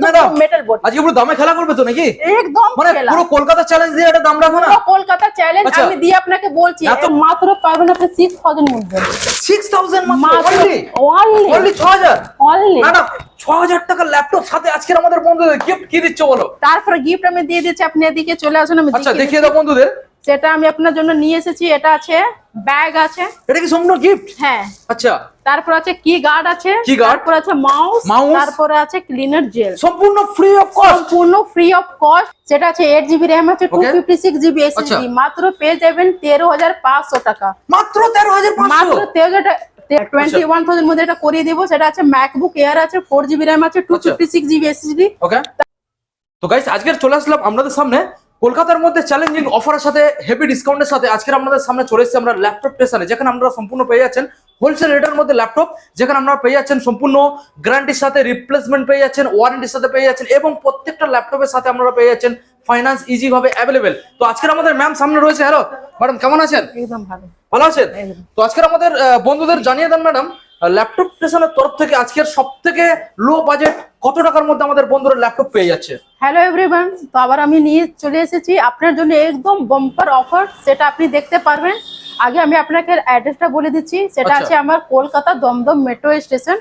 একদম metal board আজকে পুরো দামে খেলা করবে তো নাকি? একদম মানে পুরো কলকাতা চ্যালেঞ্জ দিয়ে একটা দাম রাখো না? কলকাতা চ্যালেঞ্জ আচ্ছা। আমি দিয়ে আপনাকে বলছি এত- মাত্র পাবেন আপনি সিক্স থাউজেন্ড মধ্যে। সিক্স থাউজেন্ড মাত্র? অনলি অনলি অনলি ছ হাজার অনলি ম্যাডাম ছ হাজার টাকার ল্যাপটপ সাথে আজকের আমাদের বন্ধুদের গিফট কি দিচ্ছ বলো? তারপরে গিফট আমি দিয়ে দিচ্ছি আপনি এদিকে চলে আসুন আমি আচ্ছা দেখিয়ে দাও বন্ধুদের। সেটা আমি আপনার জন্য নিয়ে এসেছি এটা আছে ব্যাগ আছে। এটা কি সম্পূর্ণ গিফট হ্যাঁ। আচ্ছা। তারপর আছে কি গার্ড আছে Key guard? তারপর আছে মাউস? তারপরে আছে ক্লিনার জেল সম্পূর্ণ ফ্রি অফ কস্ট সম্পূর্ণ ফ্রি অফ কস্ট সেটা আছে এইট জিবি র্যাম আছে two Okay. Fifty six GB SSD আচ্ছা। মাত্র পেয়ে যাবেন তেরো হাজার পাঁচশো টাকা। মাত্র তেরো হাজার পাঁচশো? মাত্র তেরো হাজার টোয়েন্টি ওয়ান থাউজেন্ড মধ্যে এটা করিয়ে দেবো। সেটা আছে ম্যাকবুক এয়ার আছে ফোর জিবি র্যাম আছে টু আচ্ছা। Fifty six GB SSD okay তো গাইস আজকের চলে আসলাম আপনাদের সামনে। কলকাতার মধ্যে চ্যালেঞ্জিং অফারের সাথে হেভি ডিসকাউন্টের সাথে আজকের আপনাদের সামনে চলে এসেছি আমরা ল্যাপটপ স্টেশনে যেখানে আপনারা সম্পূর্ণ পেয়ে যাচ্ছেন হোলসেল রেটের মধ্যে ল্যাপটপ যেখানে আপনারা পেয়ে যাচ্ছেন সম্পূর্ণ গ্যারান্টির সাথে রিপ্লেসমেন্ট পেয়ে যাচ্ছেন ওয়ারেন্টির সাথে পেয়ে যাচ্ছেন এবং প্রত্যেকটা ল্যাপটপের সাথে আপনারা পেয়ে যাচ্ছেন ফাইন্যান্স ইজি ভাবে অ্যাভেলেবেল তো আজকের আমাদের ম্যাম সামনে রয়েছে হ্যালো ম্যাডাম কেমন আছেন? একদম ভালো। ভালো আছেন? তো আজকের আমাদের বন্ধুদের জানিয়ে দেন ম্যাডাম ল্যাপটপ স্টেশনের তরফ থেকে আজকের সব থেকে লো বাজেট কত টাকার মধ্যে আমাদের বন্ধুরা ল্যাপটপ পেয়ে যাচ্ছে? হ্যালো এভরিওয়ান তো আবার আমি নিয়ে চলে এসেছি আপনার জন্য একদম বাম্পার অফার সেটা আপনি দেখতে পারবেন। আগে আমি আপনাকে অ্যাড্রেসটা বলে দিচ্ছি সেটা আচ্ছা। আছে আমার কলকাতা দমদম মেট্রো স্টেশন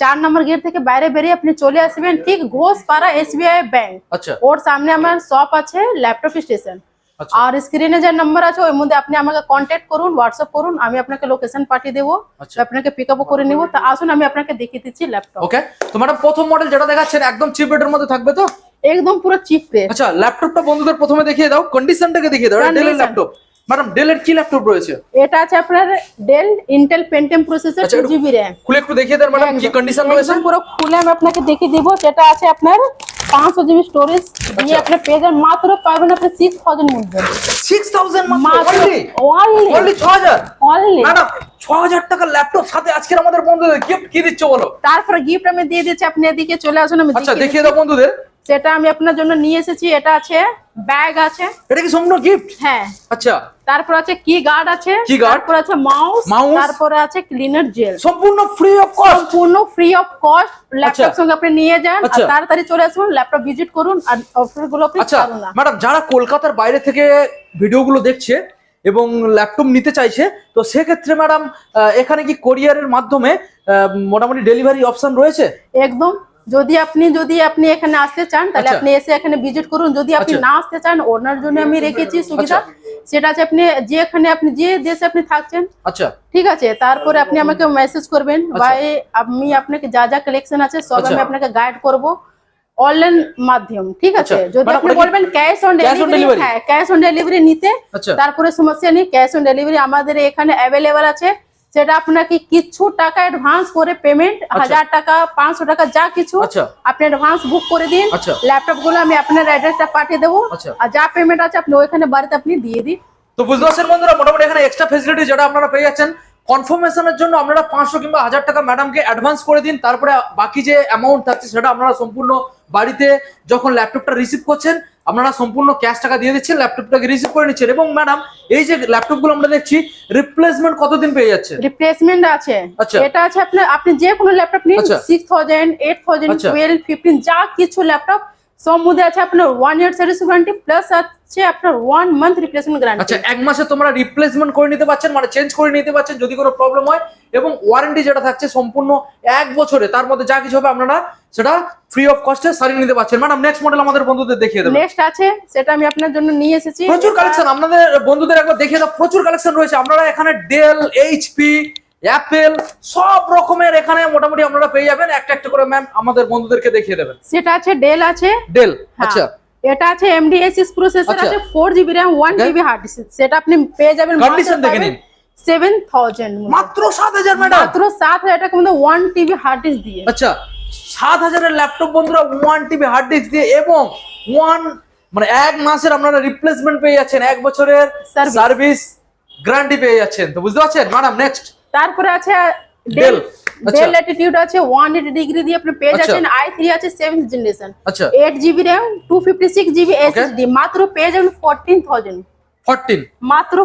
চার নম্বর গেট থেকে বাইরে বেরিয়ে আপনি চলে আসবেন ঠিক ঘোষপাড়া এসবিআই ব্যাংক আচ্ছা। ওর সামনে আমার শপ আছে ল্যাপটপ স্টেশন আর স্ক্রিনে যে নাম্বার আছে ওর মধ্যে আপনি আমাকে কন্ট্যাক্ট করুন হোয়াটসঅ্যাপ করুন আমি আপনাকে লোকেশন পাঠিয়ে দেবো আচ্ছা। আপনাকে পিক আপও করে নেব। তা আসুন আমি আপনাকে দেখিয়ে দিচ্ছি ল্যাপটপ ওকে তো ম্যাডাম প্রথম মডেল যেটা দেখাচ্ছেন একদম চিপ রেটের মধ্যে থাকবে তো? একদম পুরো চিপ রেট আচ্ছা ল্যাপটপটা বন্ধুদের প্রথমে দেখিয়ে দাও কন্ডিশনটাকে দেখিয়ে দাও ডেলের ল্যাপটপ ম্যাডাম ডেলের কি ল্যাপটপ রয়েছে? এটা আছে আপনার Dell Intel processor GB RAM খুলে একটু দেখিয়ে দেন ম্যাডাম কি কন্ডিশন রয়েছে? পুরো খুলে আমি আপনাকে দেখিয়ে দিব। যেটা আছে আপনার পাঁচশো জিবি স্টোরেজ দিয়ে। আপনি পেয়ে যান মাত্র পাবেন আপনি সিক্স থাউজেন্ড মধ্যে। সিক্স থাউজেন্ড মাত্র? অনলি অনলি ম্যাডাম টাকার ল্যাপটপ সাথে আজকের আমাদের বন্ধুদের গিফট কি দিচ্ছ বলো? তারপরে গিফট আমি দিয়ে দিচ্ছি আপনি এদিকে চলে আসুন আমি আচ্ছা দেখিয়ে। দাও বন্ধুদের। সেটা আমি আপনার জন্য নিয়ে এসেছি এটা আছে ব্যাগ আছে। এটা কি সম্পূর্ণ গিফট হ্যাঁ। আচ্ছা। তারপর আছে কি গার্ড আছে Key guard? তারপর আছে মাউস Mouse? তারপরে আছে ক্লিনার জেল সম্পূর্ণ ফ্রি অফ কস্ট সম্পূর্ণ ফ্রি অফ কস্ট ল্যাপটপ। সঙ্গে আপনি নিয়ে যান আর আচ্ছা। তাড়াতাড়ি চলে আসুন ল্যাপটপ ভিজিট করুন আর অফারগুলো আপনি আচ্ছা ম্যাডাম যারা কলকাতার বাইরে থেকে ভিডিওগুলো দেখছে এবং ল্যাপটপ নিতে চাইছে তো সেক্ষেত্রে ম্যাডাম এখানে কি কোরিয়ারের মাধ্যমে মোটামুটি ডেলিভারি অপশন রয়েছে? একদম। যদি আপনি যদি আপনি এখানে আসতে চান তাহলে আচ্ছা। আপনি এসে এখানে ভিজিট করুন। যদি আপনি আচ্ছা। না আসতে চান ওনার জন্য আমি রেখেছি সুবিধা। সেটা আছে আপনি যেখানে আপনি যে দেশে আপনি থাকছেন। আচ্ছা। ঠিক আছে? তারপরে আপনি আমাকে মেসেজ করবেন। বা আমি আপনাকে যা যা কালেকশন আছে সব আচ্ছা। আমি আপনাকে গাইড করব অনলাইন মাধ্যম। ঠিক আছে? আচ্ছা। যদি মানে আপনি বলবেন ক্যাশ অন ডেলিভারি হ্যাঁ ক্যাশ অন ডেলিভারি নিতে আচ্ছা। তারপরে সমস্যা নেই। ক্যাশ অন ডেলিভারি আমাদের এখানে অ্যাভেলেবেল আছে। সেটা আপনাকে কিছু টাকা অ্যাডভান্স করে পেমেন্ট হাজার টাকা পাঁচশো টাকা যা কিছু আচ্ছা। আপনি অ্যাডভান্স বুক করে দিন। আচ্ছা। ল্যাপটপগুলো আমি আপনার অ্যাড্রেসটা পাঠিয়ে দেবো। আচ্ছা। আর যা পেমেন্ট আছে আপনি ওইখানে বাড়িতে আপনি দিয়ে দিন। তো বুঝতে পারছেন বন্ধুরা মোটামুটি এখানে এক্সট্রা ফেসিলিটি যেটা আপনারা পেয়ে যাচ্ছেন কনফার্মেশনের জন্য আপনারা পাঁচশো কিংবা হাজার টাকা ম্যাডামকে অ্যাডভান্স করে দিন তারপরে বাকি যে অ্যামাউন্ট থাকছে সেটা আপনারা সম্পূর্ণ বাড়িতে যখন ল্যাপটপটা রিসিভ করছেন আপনারা সম্পূর্ণ ক্যাশ টাকা দিয়ে দিচ্ছেন ল্যাপটপটাকে রিসিভ করে নিচ্ছেন এবং ম্যাডাম এই যে ল্যাপটপগুলো আমরা দেখছি রিপ্লেসমেন্ট কতদিন পেয়ে যাচ্ছে রিপ্লেসমেন্ট আছে আচ্ছা। এটা আছে আপনার আপনি যে কোনো ল্যাপটপ নিন আচ্ছা। সিক্স থাউজেন্ড এইট থাউজেন্ড আচ্ছা। টুয়েলভ ফিফটিন যা কিছু ল্যাপটপ সব মধ্যে আছে আপনার one year service warranty plus আছে আপনার ওয়ান মান্থ রিপ্লেসমেন্ট গ্যারান্টি আচ্ছা এক মাসে তোমরা রিপ্লেসমেন্ট করে নিতে পারছেন মানে চেঞ্জ করে নিতে পারছেন যদি কোনো প্রবলেম হয় এবং ওয়ারেন্টি যেটা থাকছে সম্পূর্ণ এক বছরে তার মধ্যে যা কিছু হবে আপনারা সেটা ফ্রি অফ কস্টে সারিয়ে নিতে পারছেন। ম্যাডাম নেক্সট মডেল আমাদের বন্ধুদের দেখিয়ে দেবেন নেক্সট আছে সেটা আমি আপনার জন্য নিয়ে এসেছি। প্রচুর কালেকশন আপনাদের বন্ধুদের একবার দেখিয়ে দাও প্রচুর কালেকশন রয়েছে। আপনারা এখানে ডেল এইচপি অ্যাপেল সব রকমের এখানে মোটামুটি আপনারা পেয়ে যাবেন। একটা একটা করে ম্যাম আমাদের বন্ধুদেরকে দেখিয়ে দেবেন। সেটা আছে ডেল আছে। ডেল হ্যাঁ। আচ্ছা। এটা আছে এমডি এসিস প্রসেসর আচ্ছা। আছে four GB RAM one Okay. GB hard disk সেটা আপনি পেয়ে যাবেন Condition দেখে নিন। সেভেন থাউজেন্ড মাত্র সাত হাজার ম্যাডাম মাত্র সাত হাজার টাকা মধ্যে ওয়ান টিবি হার্ড ডিস্ক দিয়ে। আচ্ছা সাত হাজারের ল্যাপটপ বন্ধুরা ওয়ান টিবি হার্ড ডিস্ক দিয়ে এবং ওয়ান মানে এক মাসের আপনারা রিপ্লেসমেন্ট পেয়ে যাচ্ছেন এক বছরের. সার্ভিস গ্যারান্টি পেয়ে যাচ্ছেন। তো বুঝতে পারছেন? ম্যাডাম নেক্সট তারপরে আছে ডেল আচ্ছা। ডেল ল্যাটিটিউড আছে ওয়ান এইটি ডিগ্রি দিয়ে আপনি পেয়ে আচ্ছা। যাচ্ছেন আই থ্রি আছে সেভেন্থ জেনারেশন আচ্ছা। Eight GB RAM two fifty six GB SSD মাত্র পেয়ে যাবেন ফোরটিন থাউজেন্ড ফোরটিন মাত্র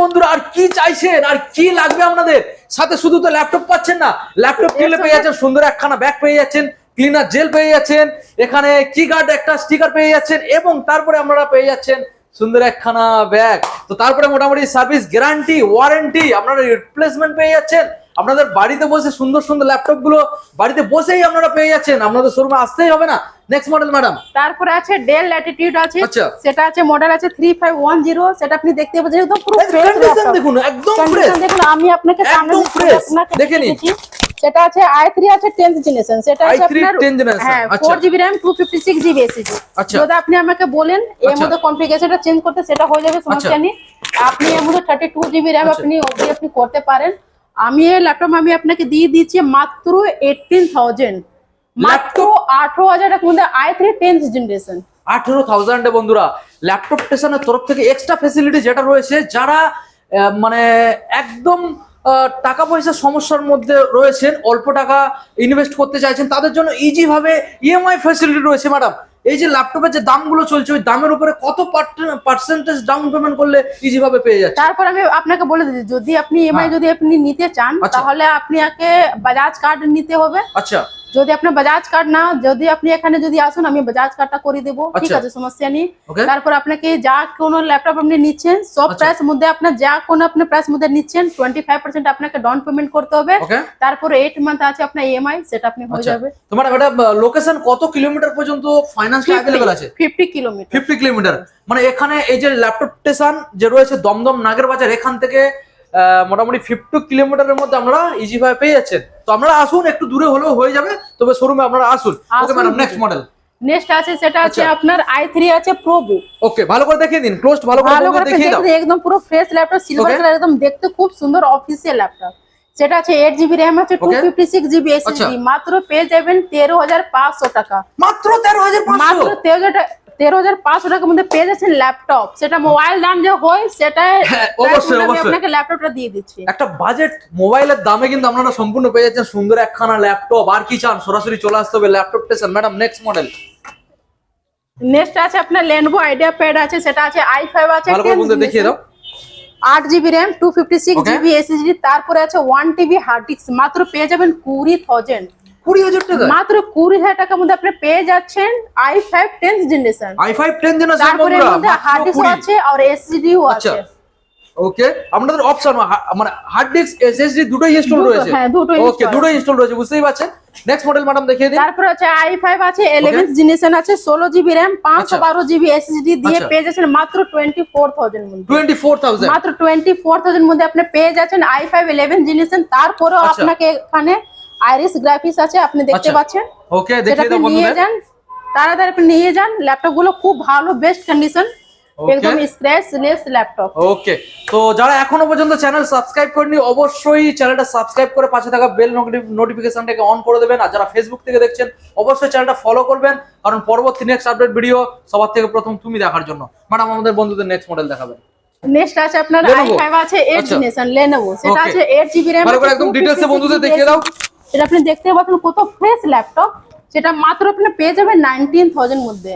বন্ধুরা আর কি চাইছেন আর কি লাগবে আপনাদের? সাথে শুধু তো ল্যাপটপ পাচ্ছেন না ল্যাপটপ কিনলে পেয়ে যাচ্ছেন সুন্দর একখানা ব্যাগ পেয়ে যাচ্ছেন ক্লিনার জেল পেয়ে যাচ্ছেন এখানে কি গার্ড একটা স্টিকার পেয়ে যাচ্ছেন এবং তারপরে আপনারা পেয়ে যাচ্ছেন সুন্দর একখানা ব্যাগ তো তারপরে মোটামুটি সার্ভিস গ্যারান্টি ওয়ারেন্টি আপনারা রিপ্লেসমেন্ট পেয়ে যাচ্ছেন। আপনাদের বাড়িতে বসে সুন্দর সুন্দর ল্যাপটপগুলো বাড়িতে বসেই আপনারা পেয়ে যাচ্ছেন আপনাদের শোরুমে আসতেই হবে না নেক্সট মডেল ম্যাডাম তারপরে আছে ডেল ল্যাটিটিউড আছে আচ্ছা। সেটা আছে মডেল আছে থ্রি ফাইভ ওয়ান জিরো সেটা আপনি দেখতে পাচ্ছেন একদম পুরো কন্ডিশন দেখুন একদম ফ্রেশ দেখুন আমি আপনাকে সামনে। আপনাকে দেখে নিন। সেটা আছে আই থ্রি আছে টেন্থ জেনারেশন সেটা আছে আপনার 10th generation, হ্যাঁ আচ্ছা। Four GB RAM two fifty six GB SSD আচ্ছা। যদি আপনি আমাকে বলেন এর আচ্ছা। মধ্যে কনফিগারেশনটা চেঞ্জ করতে সেটা হয়ে যাবে সমস্যা আচ্ছা। নেই আপনি এর মধ্যে থার্টি টু জিবি র্যাম আচ্ছা। আপনি অবধি আপনি করতে পারেন আমি এই ল্যাপটপ আমি আপনাকে দিয়ে দিচ্ছি মাত্র এইটিন থাউজেন্ড মাত্র আঠারো হাজার টাকার মধ্যে আই থ্রি টেন্থ জেনারেশন আঠেরো থাউজেন্ডে বন্ধুরা ল্যাপটপ স্টেশনের তরফ থেকে এক্সট্রা ফেসিলিটি যেটা রয়েছে যারা মানে একদম টাকা পয়সার সমস্যার মধ্যে রয়েছেন অল্প টাকা ইনভেস্ট করতে চাইছেন তাদের জন্য ইজি ভাবে ইএমআই ফেসিলিটি রয়েছে ম্যাডাম এই যে ল্যাপটপের যে দামগুলো চলছে ওই দামের উপরে কত পার্সেন্টেজ ডাউন পেমেন্ট করলে ইজি ভাবে পেয়ে যাচ্ছে? তারপর আমি আপনাকে বলে দিচ্ছি যদি আপনি ইএমআই হ্যাঁ। যদি আপনি নিতে চান তাহলে তাহলে আপনাকে বাজাজ কার্ড নিতে হবে। আচ্ছা। যদি আপনার বাজাজ কার্ড না যদি আপনি এখানে যদি আসুন আমি বাজাজ কার্ডটা করে দেবো। ঠিক আচ্ছা। আছে সমস্যা নেই। তারপর আপনাকে যা কোনো ল্যাপটপ আপনি নিচ্ছেন সব আচ্ছা। প্রাইস মধ্যে আপনার যা কোনো আপনার প্রাইস মধ্যে নিচ্ছেন টোয়েন্টি ফাইভ পার্সেন্ট আপনাকে ডাউন পেমেন্ট করতে হবে। তারপর এইট মান্থ আছে আপনার ইএমআই সেটা আপনি হয়ে আচ্ছা। যাবে। তোমার এটা লোকেশন কত কিলোমিটার পর্যন্ত ফাইন্যান্স অ্যাভেলেবেল আছে? ফিফটি কিলোমিটার ফিফটি কিলোমিটার মানে এখানে এই যে ল্যাপটপ স্টেশন যে রয়েছে দমদম নাগের বাজার এখান থেকে মোটামুটি ফিফটি কিলোমিটারের মধ্যে আমরা ইজি ভাবে পেয়ে যাচ্ছেন। তো আপনারা আসুন একটু দূরে হলেও হয়ে যাবে। তবে শোরুমে আপনারা আসুন। Okay madam next model next আছে সেটা আছে আচ্ছা। আপনার আই থ্রি আছে প্রো ওকে ভালো করে দেখিয়ে দিন ক্লোজ ভালো করে দেখিয়ে দাও। একদম পুরো ফ্রেশ ল্যাপটপ সিলভার কালার একদম দেখতে খুব সুন্দর অফিসিয়াল ল্যাপটপ সেটা আছে এইট জিবি র্যাম আছে two. Fifty six GB SSD মাত্র পেয়ে যাবেন তেরো হাজার পাঁচশো টাকা। মাত্র তেরো হাজার পাঁচশো? মাত্র তেরো হাজার তেরো হাজার পাঁচশো টাকার মধ্যে পেয়ে যাচ্ছেন ল্যাপটপ সেটা মোবাইল দাম যে হয় সেটা হ্যাঁ, অবশ্যই, অবশ্যই। আপনাকে ল্যাপটপটা দিয়ে দিচ্ছি। একটা বাজেট মোবাইলের দামে কিন্তু আপনারা সম্পূর্ণ পেয়ে যাচ্ছেন সুন্দর একখানা ল্যাপটপ আর কি চান? সরাসরি চলে আসতে হবে laptop station madam next model next আছে আপনার লেনভো আইডিয়া প্যাড আছে সেটা আছে আই ফাইভ আছে দেখিয়ে দাও। আট GB RAM two fifty six. GB SSD তারপরে আছে ওয়ান টিবি হার্ড ডিস্ক মাত্র পেয়ে যাবেন কুড়ি থাউজেন্ড কুড়ি হাজার টাকা মাত্র কুড়ি হাজার টাকার মধ্যে আপনি পেয়ে যাচ্ছেন i five tenth generation i five ten generation তারপরে মধ্যে হার্ড ডিস্ক আছে আর আচ্ছা। আছে। ওকে আপনাদের অপশন মানে হার্ড ডিস্ক এসএসডি দুটোই ইনস্টল রয়েছে? হ্যাঁ, দুটোই ওকে দুটোই ইনস্টল রয়েছে বুঝতেই পারছেন? নেক্সট মডেল ম্যাডাম দেখিয়ে দিন। তারপরে আছে আই আছে ইলেভেন্থ জেনারেশন আছে ষোলো জিবি র্যাম পাঁচশো। বারো জিবি এসএসডি দিয়ে। পেয়ে যাচ্ছেন মাত্র টোয়েন্টি ফোর থাউজেন্ড মধ্যে। মাত্র টোয়েন্টি ফোর থাউজেন্ড মধ্যে আপনি পেয়ে যাচ্ছেন আই ফাইভ ইলেভেন জেনারেশন তারপরেও আচ্ছা। আপনাকে এখানে আইরিস গ্রাফিক্স আছে আপনি দেখতে আচ্ছা। পাচ্ছেন। ওকে দেখিয়ে দাও নিয়ে যান তাড়াতাড়ি আপনি নিয়ে যান ল্যাপটপগুলো খুব ভালো বেস্ট কন্ডিশন একদম স্ক্র্যাচ লেস ল্যাপটপ ওকে তো যারা এখনও পর্যন্ত চ্যানেল সাবস্ক্রাইব করেনি অবশ্যই চ্যানেলটা সাবস্ক্রাইব করে পাশে থাকা বেল নোটিফিকেশনটাকে অন করে দেবেন। আর যারা ফেসবুক থেকে দেখছেন অবশ্যই চ্যানেলটা ফলো করবেন। কারণ পরবর্তী নেক্সট আপডেট ভিডিও সবার থেকে প্রথম তুমি দেখার জন্য। ম্যাডাম আমাদের বন্ধুদের নেক্সট মডেল দেখাবেন। নেক্সট আছে আপনার আই Lenovo? ফাইভ আছে এইট আচ্ছা। জেনারেশন লেনোভো সেটা আছে এইট জিবি র্যাম একদম এ বন্ধুদের দেখিয়ে দাও। সেটা আপনি দেখতে পাচ্ছেন কত ফ্রেশ ল্যাপটপ সেটা মাত্র আপনি পেয়ে যাবেন নাইনটিন থাউজেন্ড মধ্যে।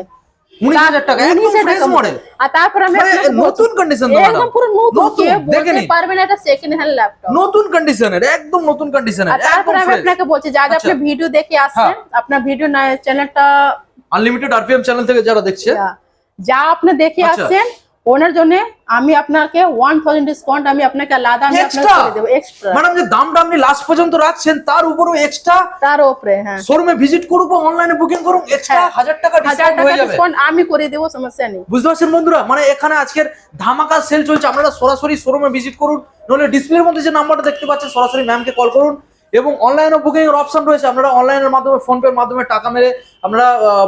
উনিশ হাজার টাকা একদম 19,000 ফ্রেশ টাকা। মডেল আর তারপর আমি মানে নতুন বলছি- condition একদম পুরো নতুন নতুন, কে দেখে বলতে নিন। পারবেন এটা সেকেন্ড হ্যান্ড ল্যাপটপ নতুন কন্ডিশনের একদম নতুন কন্ডিশনের আর তারপরে আমি আপনাকে বলছি যা যা আপনি আচ্ছা। ভিডিও দেখে আসছেন আপনার ভিডিও চ্যানেলটা আনলিমিটেড আরপিএম চ্যানেল থেকে যারা দেখছে। যা আপনি দেখে আচ্ছা। আসছেন ওনার জন্য আমি আপনাকে ওয়ান থাউজেন্ড ডিসকাউন্ট আমি আপনাকে আলাদা আমি আপনাকে করে দেবো এক্সট্রা ম্যাডাম যে দামটা আপনি লাস্ট পর্যন্ত রাখছেন তার উপরও এক্সট্রা তার উপরে হ্যাঁ। শোরুমে ভিজিট করুন বা অনলাইনে বুকিং করুন এক্সট্রা হ্যাঁ। হাজার টাকা ডিসকাউন্ট হয়ে যাবে। ডিসকাউন্ট আমি করে দেবো সমস্যা নেই। বুঝতে পারছেন বন্ধুরা? মানে এখানে আজকের ধামাকা সেল চলছে। আপনারা সরাসরি শোরুমে ভিজিট করুন নইলে ডিসপ্লের মধ্যে যে নাম্বারটা দেখতে পাচ্ছেন সরাসরি ম্যামকে কল করুন। এবং অনলাইনে বুকিং এর অপশন রয়েছে। আপনারা অনলাইনের মাধ্যমে ফোন পের মাধ্যমে টাকা মেরে আপনারা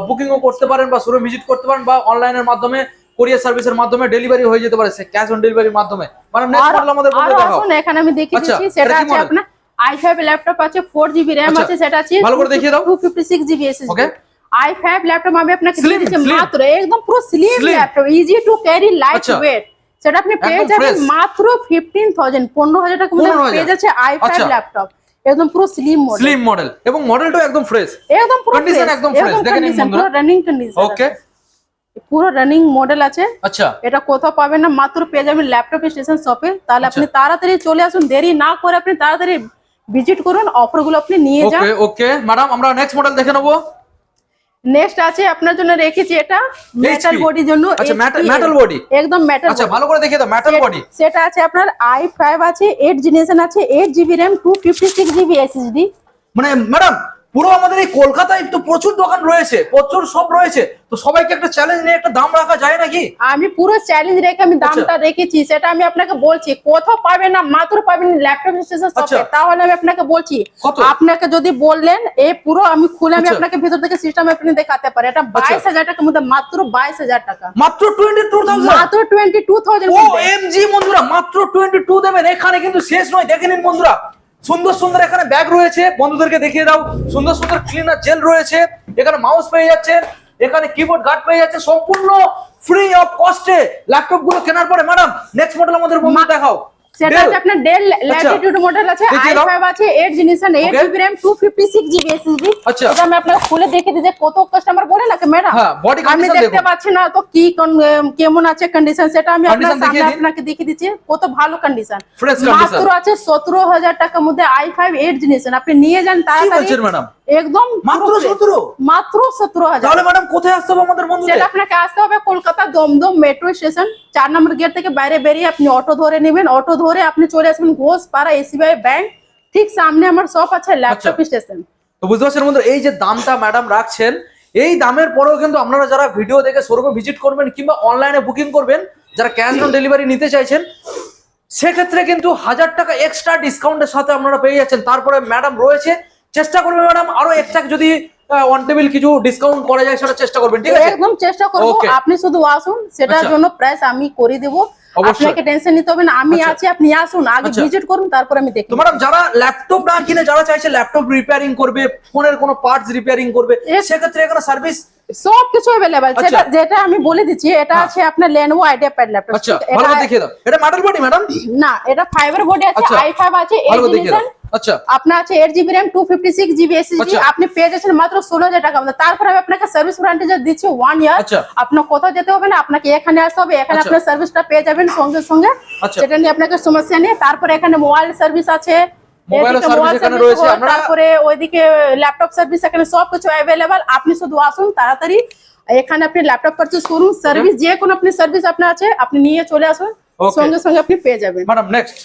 বুকিংও করতে পারেন বা শোরুম ভিজিট করতে পারেন বা অনলাইনের মাধ্যমে কোরিয়ার সার্ভিসের মাধ্যমে ডেলিভারি হয়ে যেতে পারে ক্যাশ অন ডেলিভারির মাধ্যমে। মানে নেক্সট মডেল আমাদের বন্ধু দেখাও। আসুন এখানে আমি দেখিয়ে আচ্ছা, দিচ্ছি সেটা আছে আপনার আই ফাইভ ল্যাপটপ আছে ফোর জিবি র্যাম আচ্ছা, আছে সেটা আছে ভালো করে দেখিয়ে দাও। Two fifty six GB SSD Okay. I five laptop আমি আপনাকে দিয়ে দিচ্ছি মাত্র একদম পুরো slim laptop easy to carry lightweight সেটা আপনি পেয়ে যাবেন মাত্র ফিফটিন থাউজেন্ড পনেরো হাজার টাকা মধ্যে 15,000 পেয়ে যাচ্ছে আই ফাইভ আচ্ছা। ল্যাপটপ একদম পুরো স্লিম মডেল স্লিম মডেল এবং মডেলটাও একদম ফ্রেশ একদম পুরো fresh, একদম fresh, দেখে নিন condition, বন্ধুরা। রানিং কন্ডিশন ওকে পুরো রানিং মডেল আছে। আচ্ছা। এটা কোথাও পাবেন না মাত্র পেয়ে যাবেন ল্যাপটপ স্টেশন শপে তাহলে আপনি তাড়াতাড়ি চলে আসুন দেরি না করে আপনি তাড়াতাড়ি ভিজিট করুন অফারগুলো আপনি নিয়ে যান। ওকে ওকে ম্যাডাম আমরা নেক্সট মডেল দেখে নেব। নেক্সট আছে আপনার জন্য রেখেছি এটা। মেটাল বডির জন্য আচ্ছা মেটাল বডি একদম মেটাল আচ্ছা ভালো করে দেখিয়ে দাও মেটাল বডি সেটা আছে আপনার আই ফাইভ আছে এইট জেনারেশন আছে eight GB RAM two fifty six GB SSD মানে ম্যাডাম পুরো আমাদের এই কলকাতায় তো প্রচুর দোকান রয়েছে প্রচুর সব রয়েছে। তো সবাইকে একটা চ্যালেঞ্জ নিয়ে একটা দাম রাখা যায় নাকি? আমি পুরো চ্যালেঞ্জ রেখে আমি দামটা রেখেছি সেটা আমি আপনাকে বলছি। কোথাও পাবেন না মাত্র পাবেন ল্যাপটপ স্টেশন আচ্ছা। শপে তাহলে আমি আপনাকে বলছি আপনাকে যদি বললেন এই পুরো আমি খুলে আমি আচ্ছা। আপনাকে ভিতর থেকে সিস্টেম আপনি দেখাতে পারি। এটা বাইশ হাজার টাকার মধ্যে মাত্র বাইশ হাজার টাকা। মাত্র টোয়েন্টি টু থাউজেন্ড মাত্র twenty two thousand O MG বন্ধুরা মাত্র টোয়েন্টি টু দেবেন। এখানে কিন্তু শেষ নয়। দেখে নিন বন্ধুরা। সুন্দর সুন্দর এখানে ব্যাগ রয়েছে। বন্ধুদেরকে দেখিয়ে দাও। সুন্দর সুন্দর ক্লিনার জেল রয়েছে। এখানে মাউস পেয়ে যাচ্ছেন এখানে কিবোর্ড গার্ড পেয়ে যাচ্ছে। সম্পূর্ণ ফ্রি অফ কস্টে ল্যাপটপগুলো কেনার পরে ম্যাডাম নেক্সট মডেল আমাদের বন্ধু দেখাও। সেটা। আছে আপনার ডেল ল্যাটিটিউড মডেল আছে দেখিয়ে আই ফাইভ আছে eight generation eight Okay. GB RAM two fifty six GB SSD আচ্ছা। এটা আমি আপনাকে খুলে দেখে দিই যে কত কাস্টমার বলে নাকি ম্যাডাম হ্যাঁ, body আমি condition দেখতে দেখুন। পাচ্ছি না তো কি কেমন আছে কন্ডিশন সেটা আমি আপনার সামনে আপনাকে দেখিয়ে দিচ্ছি কত ভালো কন্ডিশন। মাত্র আছে সতেরো হাজার টাকার মধ্যে আই ফাইভ এইট জেনারেশন আপনি নিয়ে যান কি তাড়াতাড়ি বলছেন ম্যাডাম একদম মাত্র পুরো 17? মাত্র তাহলে ম্যাডাম কোথায় আসতে হবে আমাদের বন্ধুদের? সেটা আপনাকে আসতে হবে কলকাতা দমদম মেট্রো স্টেশন চার নম্বর গেট থেকে বাইরে বেরিয়ে আপনি অটো ধরে নেবেন। অটো ধরে আপনি চলে আসবেন ঘোষপাড়া এসবিআই ব্যাংক ঠিক সামনে আমার শপ আছে ল্যাপটপ আচ্ছা। স্টেশন তো বুঝতে পারছেন বন্ধুরা এই যে দামটা ম্যাডাম রাখছেন এই দামের পরেও কিন্তু আপনারা যারা ভিডিও দেখে শোরুমে ভিজিট করবেন কিংবা অনলাইনে বুকিং করবেন যারা ক্যাশ অন ডেলিভারি নিতে চাইছেন সেক্ষেত্রে কিন্তু হাজার টাকা এক্সট্রা ডিসকাউন্টের সাথে আপনারা পেয়ে যাচ্ছেন। তারপরে ম্যাডাম রয়েছে চেষ্টা করবে ম্যাডাম আরও এক্সট্রা যদি অন টেবিল কিছু ডিসকাউন্ট করা যায় সেটা চেষ্টা করবেন ঠিক আছে? একদম চেষ্টা করব। আপনি শুধু আসুন সেটার আচ্ছা। জন্য প্রাইস আমি করে দেব। আপনাকে টেনশন নিতে হবে না আমি আচ্ছা। আছি আপনি আসুন আগে আচ্ছা। ভিজিট করুন তারপর আমি দেখি ম্যাডাম যারা ল্যাপটপ না কিনে যারা চাইছে ল্যাপটপ রিপেয়ারিং করবে ফোনের কোনো পার্টস রিপেয়ারিং করবে সেক্ষেত্রে এখানে সার্ভিস সব কিছু অ্যাভেলেবেল। যেটা আমি বলে দিচ্ছি এটা হ্যাঁ। আছে আপনার আইডিয়া প্যাড ল্যাপটপ আচ্ছা ভালো দেখিয়ে দাও। এটা মেটাল বডি ম্যাডাম না এটা ফাইবার বডি আছে ফাইভ আছে আচ্ছা। আপনার আছে eight GB RAM two fifty six GB SSD. আপনি পেয়ে যাচ্ছেন মাত্র ষোলো হাজার টাকা তারপর আমি আপনাকে সার্ভিস ওয়ারেন্টি যা দিচ্ছি ওয়ান ইয়ার আচ্ছা। আপনার কোথাও যেতে হবে না আপনাকে এখানে আসতে হবে এখানে আচ্ছা। আপনার সার্ভিসটা পেয়ে যাবেন সঙ্গে সঙ্গে। সেটা নিয়ে আপনাকে সমস্যা নেই। তারপরে এখানে মোবাইল সার্ভিস আছে। তারপরে ওইদিকে ল্যাপটপ সার্ভিস এখানে সব কিছু অ্যাভেলেবেল আপনি শুধু আসুন তাড়াতাড়ি এখানে আপনি ল্যাপটপ পারচেজ করুন। সার্ভিস যে কোনো আপনি সার্ভিস আপনার আছে আপনি নিয়ে চলে আসুন। সঙ্গে সঙ্গে আপনি পেয়ে যাবেন। ম্যাডাম নেক্সট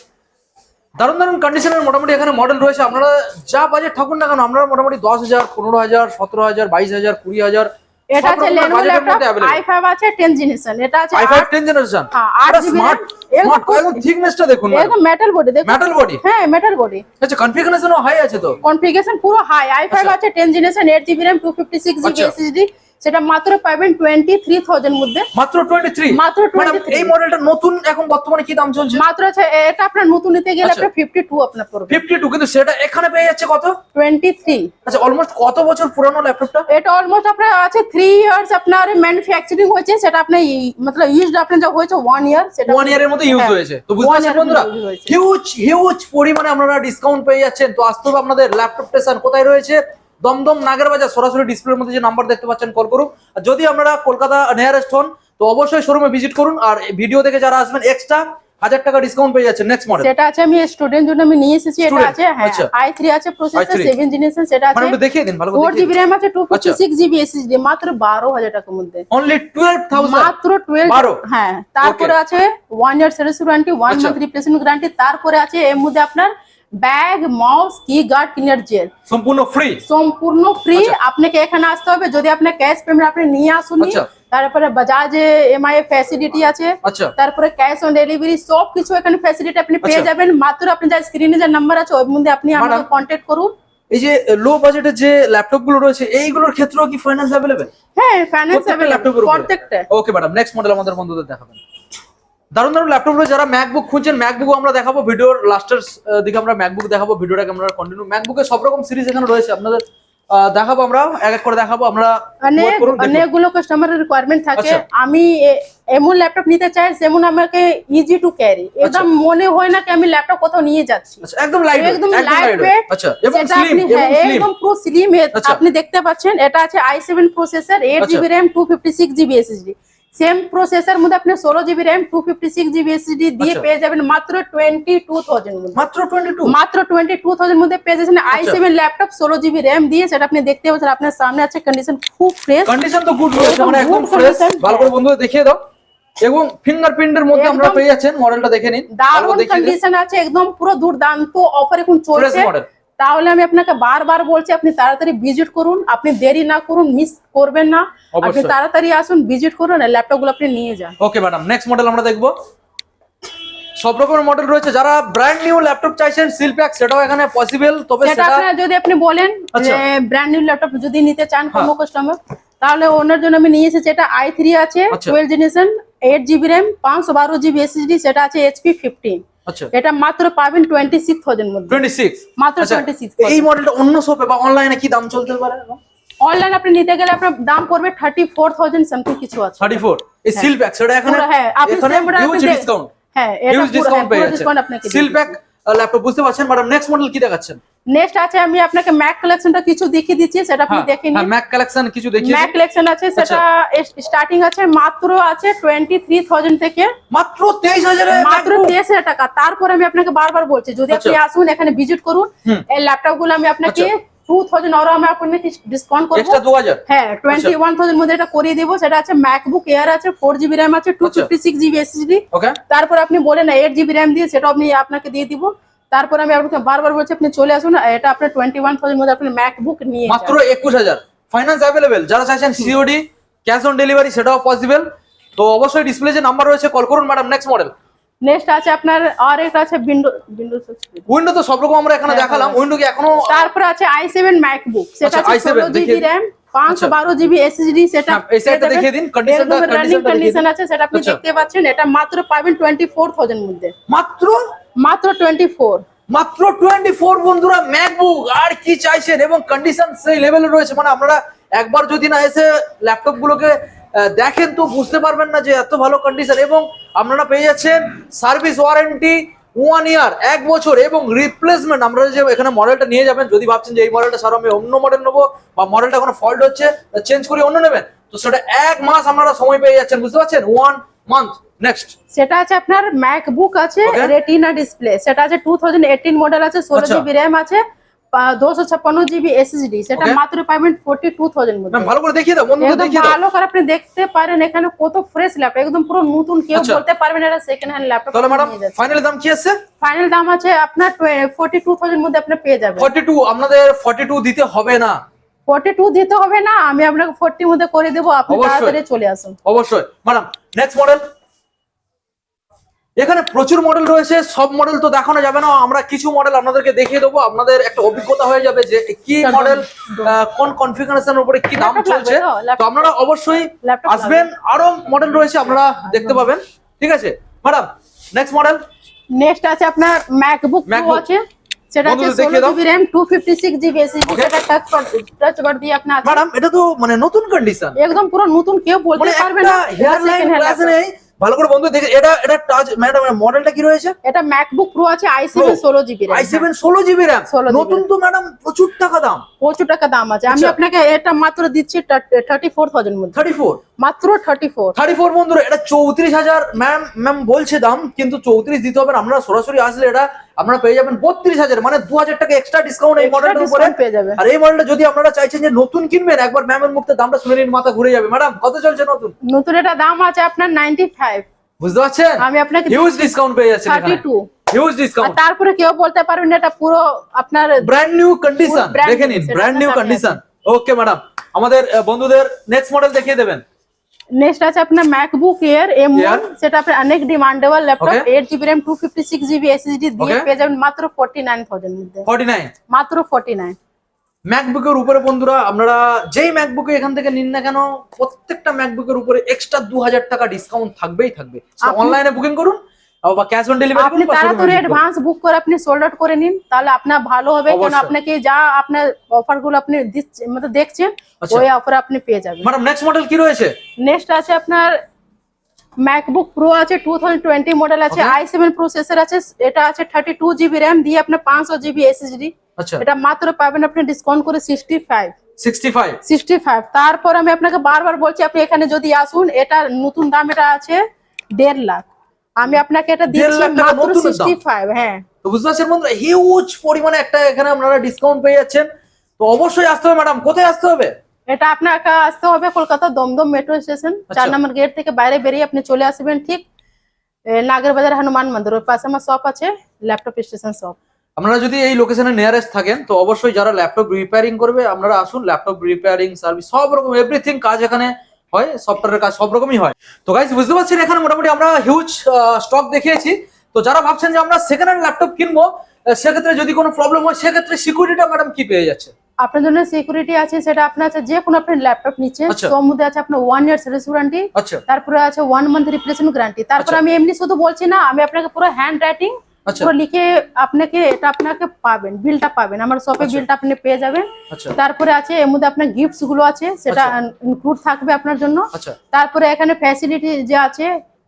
দারুণ দারুণ কন্ডিশনের মোটামুটি এখানে মডেল রয়েছে। আপনারা যা বাজেট থাকুন না কেন আমরা মোটামুটি দশ হাজার পনেরো হাজার সতেরো হাজার বাইশ হাজার কুড়ি হাজার এটা আছে ল্যাপটপ জেনারেশন এটা আছে জেনারেশন স্মার্ট স্মার্ট থিকনেসটা দেখুন মেটাল বডি দেখুন। মেটাল বডি হ্যাঁ মেটাল বডি আচ্ছা কনফিগারেশনও হাই আছে তো? কনফিগারেশন পুরো হাই। আছে জেনারেশন জিবি জিবি। সেটা মাত্র পাবেন টোয়েন্টি থ্রি থাউজেন্ড মধ্যে। মাত্র টোয়েন্টি থ্রি মাত্র 23 এই মডেলটা নতুন এখন বর্তমানে কি দাম চলছে? মাত্র এটা আপনার নতুন নিতে গেলে আচ্ছা। আপনার ফিফটি টু আপনার পড়বে। ফিফটি টু কিন্তু সেটা এখানে পেয়ে যাচ্ছে কত? টোয়েন্টি থ্রি আচ্ছা অলমোস্ট কত বছর পুরানো ল্যাপটপটা এটা অলমোস্ট আপনার আছে থ্রি ইয়ার্স আপনার ম্যানুফ্যাকচারিং হয়েছে সেটা আপনার মতলব ইউজড আপনার যা হয়েছে ওয়ান ইয়ার সেটা ওয়ান ইয়ারের মধ্যে ইউজ হ্যাঁ, হয়েছে। তো বুঝতে পারছেন বন্ধুরা। হিউজ হিউজ পরিমাণে আপনারা ডিসকাউন্ট পেয়ে যাচ্ছেন। তো আসতে হবে আপনাদের ল্যাপটপ স্টেশন কোথায় রয়েছে? দমদম নাগের বাজার সরাসরি ডিসপ্লের মধ্যে যে নাম্বার দেখতে পাচ্ছেন কল করুন। আর যদি আপনারা কলকাতা নিয়ারেস্ট হন তো অবশ্যই শোরুমে ভিজিট করুন। আর ভিডিও দেখে যারা আসবেন এক্সট্রা হাজার টাকা ডিসকাউন্ট পেয়ে যাচ্ছেন নেক্সট মডেল সেটা আছে আমি স্টুডেন্ট জন্য আমি নিয়ে এসেছি এটা আছে হ্যাঁ আচ্ছা। আই থ্রি আছে প্রসেসর i3 সেভেন জেনারেশন সেটা মানে আছে। একটু দেখিয়ে দিন ভালো করে জিবি র্যাম আছে টু ফিফটি আচ্ছা। সিক্স জিবি এসএসডি মাত্র বারো হাজার টাকার মধ্যে। অনলি টুয়েলভ থাউজেন্ড মাত্র টুয়েলভ বারো? হ্যাঁ তারপরে আছে one year service warranty one আচ্ছা। মান্থ রিপ্লেসমেন্ট গ্যারান্টি তারপরে আছে এর মধ্যে আপনার ব্যাগ মাউস কি গার্ড ক্লিনার জেল সম্পূর্ণ ফ্রি সম্পূর্ণ ফ্রি আচ্ছা। আপনাকে এখানে আসতে হবে। যদি আপনার ক্যাশ পেমেন্ট আপনি নিয়ে আসুন আচ্ছা। তারপরে বাজাজ এমআই ফ্যাসিলিটি আছে। আচ্ছা। তারপরে ক্যাশ অন ডেলিভারি সব কিছু এখানে ফ্যাসিলিটি আপনি পেয়ে। যাবেন। মাত্র আপনি যা স্ক্রিনে যে নাম্বার আছে ওর মধ্যে আপনি আমাকে কন্ট্যাক্ট করুন। এই যে লো বাজেটের যে ল্যাপটপগুলো রয়েছে এইগুলোর ক্ষেত্রেও কি ফাইন্যান্স অ্যাভেলেবেল হ্যাঁ ফাইন্যান্স উপরে। প্রত্যেকটা। ওকে ম্যাডাম নেক্সট মডেল আমাদের বন্ধুদের দেখাবেন। দারুণ দারুণ ল্যাপটপ রয়েছে। যারা ম্যাকবুক খুঁজছেন ম্যাকবুক আমরা দেখাবো ভিডিওর লাস্টের দিকে আমরা ম্যাকবুক দেখাবো ভিডিওটাকে আমরা কন্টিনিউ ম্যাকবুকের সব রকম সিরিজ এখানে রয়েছে আপনাদের দেখাবো আমরা এক এক করে দেখাবো আমরা দেখুন। অনেকগুলো কাস্টমারের রিকোয়ারমেন্ট থাকে। আচ্ছা। আমি এমন ল্যাপটপ নিতে চাই যেমন আমাকে ইজি টু ক্যারি একদম মনে হয় না কি আমি ল্যাপটপ কোথাও নিয়ে যাচ্ছি। আচ্ছা, একদম লাইট একদম লাইট ওয়েট আচ্ছা এবং স্লিম হ্যাঁ, একদম পুরো স্লিম আচ্ছা। আপনি দেখতে পাচ্ছেন এটা আছে আই সেভেন প্রসেসর এইট আচ্ছা। GB RAM two fifty six GB SSD same processor মধ্যে আপনি ষোলো GB RAM two fifty six GB SSD দিয়ে আচ্ছা। পেয়ে যাবেন মাত্র টোয়েন্টি টু থাউজেন্ড মাত্র টোয়েন্টি টু মাত্র টোয়েন্টি টু থাউজেন্ড মধ্যে পেয়ে যাচ্ছেন আই। সেভেন ল্যাপটপ ষোলো জিবি র্যাম দিয়ে সেটা আপনি দেখতে পাচ্ছেন আপনার সামনে আছে কন্ডিশন খুব ফ্রেশ কন্ডিশন তো গুড রয়েছে মানে একদম ফ্রেশ ভালো করে। বন্ধুদের দেখিয়ে দাও এবং ফিঙ্গারপ্রিন্টের মধ্যে আমরা পেয়ে যাচ্ছেন মডেলটা দেখে নিন দারুণ। কন্ডিশন আছে একদম পুরো দুর্দান্ত অফার এখন চলছে তাহলে আমি আপনাকে বারবার বলছি আপনি তাড়াতাড়ি ভিজিট করুন আপনি দেরি না করুন মিস করবেন না আপনি তাড়াতাড়ি আসুন ভিজিট করুন ল্যাপটপগুলো আপনি নিয়ে যান ওকে ম্যাডাম নেক্সট মডেল আমরা দেখব সব রকমের মডেল রয়েছে যারা ব্র্যান্ড নিউ ল্যাপটপ চাইছেন সিল প্যাক সেটাও এখানে পসিবল তবে সেটা আপনারা যদি আপনি বলেন। যে ব্র্যান্ড নিউ ল্যাপটপ যদি নিতে চান হ্যাঁ। কোনো কাস্টমার তাহলে ওনার জন্য আমি নিয়ে এসেছি এটা আই থ্রি আছে আচ্ছা। Twelve generation eight GB RAM পাঁচশো বারো জিবি এসএসডি সেটা আছে এইচপি ফিফটিন আচ্ছা। এটা মাত্র পাবেন টোয়েন্টি সিক্স থাউজেন্ড মধ্যে। টোয়েন্টি সিক্স মাত্র আচ্ছা টোয়েন্টি সিক্স এই মডেলটা অন্য শপে বা অনলাইনে কি দাম চলতে পারে? অনলাইন আপনি নিতে গেলে আপনার দাম পড়বে থার্টি ফোর থাউজেন্ড সামথিং কিছু আছে। থার্টি ফোর এই সিল প্যাক সেটা এখানে হ্যাঁ, আপনি দেখ- ডিসকাউন্ট হ্যাঁ এটা ডিসকাউন্ট পেয়ে ডিসকাউন্ট যাচ্ছে। সিল প্যাক ল্যাপটপ বুঝতে পারছেন? ম্যাডাম নেক্সট মডেল কি দেখাচ্ছেন? নেক্সট আছে আমি আপনাকে ম্যাক কালেকশনটা কিছু দেখিয়ে দিচ্ছি সেটা আপনি হ্যাঁ দেখে নিন ম্যাক কালেকশন কিছু দেখিয়ে ম্যাক কালেকশন আছে সেটা স্টার্টিং আছে মাত্র আছে টোয়েন্টি থ্রি থাউজেন্ড থেকে। মাত্র তেইশ হাজারে মাত্র তেইশ হাজার টাকা। তারপরে আমি আপনাকে বারবার বলছি যদি আপনি আচ্ছা। আসুন এখানে ভিজিট করুন। এই ল্যাপটপগুলো আমি আপনাকে টু থাউজেন্ড আমি আপনাকে ডিসকাউন্ট করব। এক্সট্রা দু হাজার? হ্যাঁ টোয়েন্টি ওয়ান মধ্যে এটা করিয়ে দিব। সেটা আছে ম্যাকবুক এয়ার আছে আচ্ছা। ওকে তারপর আপনি বলেন এইট জিবি র্যাম দিয়ে সেটা আমি আপনাকে দিয়ে দিব। তারপর আমি আপনাকে বারবার বলছি আপনি চলে আসুন এটা আপনার টোয়েন্টি ওয়ান থাউজেন্ড মধ্যে আপনি ম্যাকবুক নিয়ে মাত্র একুশ হাজার। ফাইন্যান্স অ্যাভেলেবেল যারা চাইছেন সিওডি ক্যাশ অন ডেলিভারি সেটাও পসিবল তো অবশ্যই ডিসপ্লে যে নাম্বার রয়েছে কল করুন ম্যাডাম নেক্সট মডেল নেক্সট আছে আপনার আর একটা আছে উইন্ডো উইন্ডোজ উইন্ডো তো সব রকম আমরা এখানে হ্যাঁ, দেখালাম। হ্যাঁ। উইন্ডো কি এখনও তারপর আছে আই সেভেন ম্যাকবুক সেটা আচ্ছা, আছে i7 ষোলো জিবি র্যাম পাঁচশো আচ্ছা। বারো জিবি এসএসডি সেটা হ্যাঁ, এই side টা দেখিয়ে দিন, condition টা- রানিং কন্ডিশন আছে সেটা আপনি আচ্ছা। দেখতে পাচ্ছেন। এটা মাত্র পাবেন টোয়েন্টি ফোর থাউজেন্ড মধ্যে। মাত্র? মাত্র টোয়েন্টি ফোর মাত্র টোয়েন্টি ফোর বন্ধুরা ম্যাকবুক আর কি চাইছেন? এবং কন্ডিশন সেই লেভেলে রয়েছে। মানে আপনারা একবার যদি না এসে ল্যাপটপ গুলোকে দেখেন তো বুঝতে পারবেন না যে এত ভালো কন্ডিশন এবং আপনারা পেয়ে যাচ্ছেন সার্ভিস ওয়ারেন্টি ওয়ান ইয়ার এক বছর এবং রিপ্লেসমেন্ট আমরা যে এখানে মডেলটা নিয়ে যাবেন যদি ভাবছেন যে এই মডেলটা সার আমি অন্য মডেল নেব বা মডেলটা কোনো ফল্ট হচ্ছে চেঞ্জ করে অন্য নেবেন। তো সেটা এক মাস আপনারা সময় পেয়ে যাচ্ছেন বুঝতে পারছেন? ওয়ান মান্থ নেক্সট সেটা আছে আপনার ম্যাকবুক আছে. রেটিনা ডিসপ্লে সেটা আছে টু থাউজেন্ড এইটিন মডেল আছে ষোলো আচ্ছা। জিবি র্যাম আছে দুশো ছাপ্পান্ন জিবি এসএসডি সেটা মাত্র পাবেন ফোর্টি টু থাউজেন্ড ভালো করে দেখিয়ে দাও একদম ভালো করে আপনি দেখতে পারেন এখানে কত ফ্রেশ ল্যাপটপ একদম পুরো নতুন কেউ আচ্ছা। বলতে পারবেন এটা সেকেন্ড হ্যান্ড ল্যাপটপ তাহলে ম্যাডাম ফাইনাল দাম কি আছে? ফাইনাল দাম আছে আপনার ফোর্টি টু থাউজেন্ড মধ্যে আপনি পেয়ে যাবেন। ফর্টি টু আপনাদের ফর্টি টু দিতে হবে না। ফোর্টি টু দিতে হবে না আমি আপনাকে ফোর্টি মধ্যে করে দেবো আপনি। তাড়াতাড়ি চলে আসুন। অবশ্যই। ম্যাডাম নেক্সট মডেল এখানে প্রচুর মডেল রয়েছে সব মডেল তো দেখানো যাবে না। আমরা কিছু মডেল আপনাদেরকে দেখিয়ে দেবো। আপনাদের একটা অভিজ্ঞতা হয়ে যাবে যে কি মডেল। কোন কনফিগারেশনের উপরে কি দাম চলছে। তো? আপনারা অবশ্যই আসবেন। আরও মডেল রয়েছে আপনারা দেখতে পাবেন। ঠিক আছে? ম্যাডাম নেক্সট মডেল নেক্সট আছে আপনার ম্যাকবুক প্রো MacBook। আছে। সেটা আছে বন্ধুদের ষোলো দেখিয়ে দাও। জিবি সেটা টাচ টাচ বার দিয়ে আপনি ম্যাডাম এটা তো মানে নতুন কন্ডিশন একদম পুরো নতুন কেউ বলতে মানে পারবে না। হেয়ার লাইন second ক্লাস নেই। ভালো করে বন্ধু দেখে এটা এটা টাচ ম্যাডাম মডেলটা কি রয়েছে? এটা ম্যাকবুক প্রো আছে আই সেভেন ষোলো জিবি আই র্যাম সেভেন ষোলো জিবি র্যাম নতুন তো ম্যাডাম প্রচুর টাকা দাম। প্রচুর টাকা দাম আছে। আমি আচ্ছা। আপনাকে এটা মাত্র দিচ্ছি থার্টি ফোর থাউজেন্ড মধ্যে। থার্টি ফোর মাত্র থার্টি ফোর থার্টি ফোর বন্ধুরা এটা চৌত্রিশ হাজার ম্যাম ম্যাম বলছে দাম কিন্তু চৌত্রিশ দিতে হবে আমরা সরাসরি আসলে এটা আপনারা পেয়ে যাবেন বত্রিশ হাজার মানে দু হাজার টাকা এক্সট্রা ডিসকাউন্ট এই মডেলটার উপরে। পেয়ে যাবে। আর এই মডেলটা যদি আপনারা চাইছেন যে নতুন কিনবেন একবার ম্যামের মুখতে দামটা শুনে নিন মাথা ঘুরে যাবে। ম্যাডাম কত চলছে নতুন? নতুন এটা দাম আছে আপনার নাইনটি ফাইভ বুঝতে পারছেন? আমি আপনাকে হিউজ ডিসকাউন্ট পেয়ে থার্টি টু হিউজ ডিসকাউন্ট তারপরে কেউ বলতে পারবেন এটা পুরো আপনার ব্র্যান্ড নিউ কন্ডিশন দেখে নিন brand new condition okay madam আমাদের বন্ধুদের নেক্সট মডেল দেখিয়ে দেবেন। নেক্সট আছে আপনার ম্যাকবুক এয়ার এম ওয়ান সেটা আপনার অনেক demandable laptop eight GB RAM two fifty six GB SSD দিয়ে পেয়ে যাবেন মাত্র ফোর্টি নাইন থাউজেন্ড মধ্যে। ফর্টি নাইন মাত্র ফোর্টি নাইন ম্যাকবুকের উপরে বন্ধুরা আপনারা যেই ম্যাকবুকে এখান থেকে নিন না কেন প্রত্যেকটা ম্যাকবুকের উপরে এক্সট্রা দু হাজার টাকা ডিসকাউন্ট থাকবেই থাকবে। অনলাইনে বুকিং করুন বা ক্যাশ অন ডেলিভারি আপনি করুন তাড়াতাড়ি showroom এ visit করুন। অ্যাডভান্স বুক করে আপনি সোল্ড আউট করে নিন তাহলে আপনার ভালো হবে অবশ্যই। আপনাকে যা আপনার অফারগুলো আপনি দিচ্ছেন মানে দেখছেন আচ্ছা। ওই অফার আপনি পেয়ে যাবেন। ম্যাডাম নেক্সট মডেল কি রয়েছে? নেক্সট আছে আপনার ম্যাকবুক প্রো আছে টু মডেল আছে আই সেভেন প্রসেসর আছে এটা আছে থার্টি টু জিবি র্যাম দিয়ে আপনার পাঁচশো জিবি এসএসডি আচ্ছা। এটা মাত্র পাবেন আপনি ডিসকাউন্ট করে সিক্সটি ফাইভ তারপর আমি আপনাকে বারবার বলছি আপনি এখানে যদি আসুন এটা নতুন দাম এটা আছে দেড় লাখ। আমি আপনাকে এটা দিচ্ছি মাত্র নতুনের দাম? সিক্সটি ফাইভ হ্যাঁ। তো বুঝতে পারছেন বন্ধুরা হিউজ পরিমাণে একটা এখানে আপনারা ডিসকাউন্ট পেয়ে যাচ্ছেন। তো অবশ্যই আসতে হবে ম্যাডাম কোথায় আসতে হবে? এটা আপনাকে আসতে হবে কলকাতা দমদম মেট্রো স্টেশন চার আচ্ছা। নম্বর গেট থেকে বাইরে বেরিয়ে আপনি চলে আসবেন ঠিক এ, নাগের বাজার হনুমান মন্দির। ওর পাশে আমার শপ আছে ল্যাপটপ স্টেশন শপ আপনারা যদি এই লোকেশনে নিয়ারেস্ট থাকেন তো অবশ্যই যারা ল্যাপটপ রিপেয়ারিং করবে আপনারা আসুন ল্যাপটপ রিপেয়ারিং সার্ভিস সব রকম এভরিথিং কাজ এখানে হয় সফটওয়্যারের কাজ সব রকমই হয়। তো গাইজ বুঝতে পারছেন এখানে মোটামুটি আমরা হিউজ স্টক দেখিয়েছি। তো যারা ভাবছেন যে আমরা সেকেন্ড হ্যান্ড ল্যাপটপ কিনবো সেক্ষেত্রে যদি কোনো প্রবলেম হয় সেক্ষেত্রে সিকিউরিটিটা ম্যাডাম কি পেয়ে যাচ্ছে? আপনার জন্য সিকিউরিটি আছে সেটা আপনার আছে যে কোনো আপনি ল্যাপটপ নিচ্ছেন আচ্ছা। তোর মধ্যে আছে আপনার ওয়ান ইয়ার সার্ভিস ওয়ারেন্টি তারপরে আছে ওয়ান মান্থ রিপ্লেসমেন্ট গ্যারান্টি তারপর আচ্ছা। আমি এমনি শুধু বলছি না আমি আপনাকে পুরো হ্যান্ড রাইটিং লিখে আপনাকে এটা আপনাকে পাবেন বিলটা পাবেন। আমার শপে আচ্ছা। বিলটা আপনি পেয়ে যাবেন। আচ্ছা। তারপরে আছে এর মধ্যে আপনার গিফটসগুলো আছে সেটা ইনক্লুড থাকবে আপনার জন্য। আচ্ছা। তারপরে এখানে ফ্যাসিলিটি যে আছে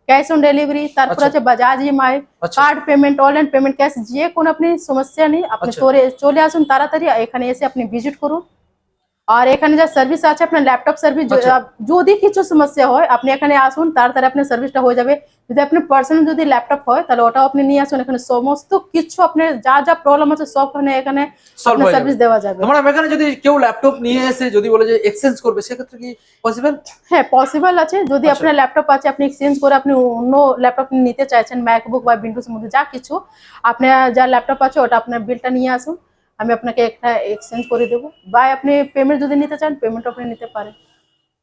ক্যাশ অন ডেলিভারি তারপরে আচ্ছা। আছে বাজাজ ইএমআই আচ্ছা। Card payment online payment cash যে কোনো আপনি সমস্যা নেই আপনি আচ্ছা। চলে আসুন তাড়াতাড়ি এখানে এসে আপনি ভিজিট করুন। আর এখানে যা সার্ভিস আছে আপনার ল্যাপটপ সার্ভিস আচ্ছা। যদি কিছু সমস্যা হয় আপনি এখানে আসুন তাড়াতাড়ি আপনার সার্ভিসটা হয়ে যাবে। যদি আপনার পার্সোনাল যদি ল্যাপটপ হয় তাহলে ওটাও আপনি নিয়ে আসুন। এখানে সমস্ত কিছু আপনার যা যা প্রবলেম আছে সব এখানে এখানে সার্ভিস দেওয়া যাবে। ম্যাডাম এখানে যদি কেউ ল্যাপটপ নিয়ে এসে যদি বলে যে এক্সচেঞ্জ করবে সেক্ষেত্রে কি পসিবল হ্যাঁ পসিবল আছে। যদি আচ্ছা। আপনার ল্যাপটপ আছে আপনি এক্সচেঞ্জ করে আপনি অন্য ল্যাপটপ নিতে চাইছেন ম্যাকবুক বা উইন্ডোজ মধ্যে যা কিছু আপনার যা ল্যাপটপ আছে ওটা আপনার বিলটা নিয়ে আসুন। আমি আপনাকে একটা এক্সচেঞ্জ করে দেবো। বা আপনি পেমেন্ট যদি নিতে চান পেমেন্ট আপনি নিতে পারেন।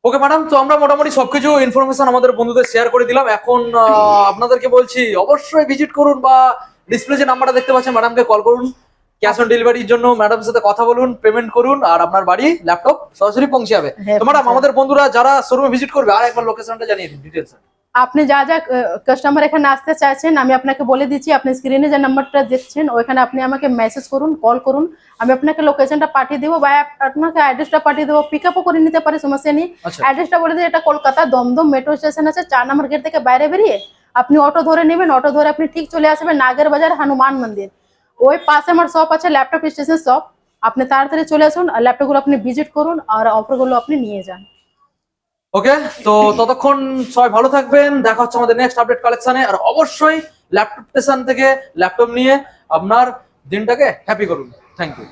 ওকে ম্যাডাম তো আমরা মোটামুটি সবকিছু ইনফরমেশন আমাদের বন্ধুদের শেয়ার করে দিলাম। এখন আপনাদেরকে বলছি অবশ্যই ভিজিট করুন বা ডিসপ্লে যে নাম্বারটা দেখতে পাচ্ছেন ম্যাডামকে কল করুন। ক্যাশ অন ডেলিভারির জন্য ম্যাডামের সাথে কথা বলুন পেমেন্ট করুন আর আপনার বাড়ি ল্যাপটপ সরাসরি পৌঁছে যাবে হ্যাঁ, তো ম্যাডাম আমাদের বন্ধুরা যারা শোরুমে ভিজিট করবে আর একবার লোকেশনটা জানিয়ে দিন ডিটেলস আপনি যা যা কাস্টমার এখানে আসতে চাইছেন আমি আপনাকে বলে দিচ্ছি আপনি স্ক্রিনে যে নাম্বারটা দেখছেন ওইখানে আপনি আমাকে মেসেজ করুন কল করুন আমি আপনাকে লোকেশনটা পাঠিয়ে দেবো বা আপনাকে অ্যাড্রেসটা পাঠিয়ে দেবো পিক আপও করে নিতে পারি সমস্যা নেই। আচ্ছা। অ্যাড্রেসটা বলে দিই এটা কলকাতা দমদম মেট্রো স্টেশন আছে চার নম্বর গেট থেকে বাইরে বেরিয়ে আপনি অটো ধরে নেবেন অটো ধরে আপনি ঠিক চলে আসবেন নাগের বাজার হনুমান মন্দির। ওই পাশে আমার শপ আছে ল্যাপটপ স্টেশন শপ আপনি তাড়াতাড়ি চলে আসুন আর ল্যাপটপগুলো আপনি ভিজিট করুন আর অফারগুলো আপনি নিয়ে যান। ওকে তো ততক্ষণ সবাই ভালো থাকবেন। দেখা হচ্ছে আমাদের নেক্সট আপডেট কালেকশনে আর অবশ্যই ল্যাপটপ স্টেশন থেকে ল্যাপটপ নিয়ে আপনার দিনটাকে হ্যাপি করুন। Thank you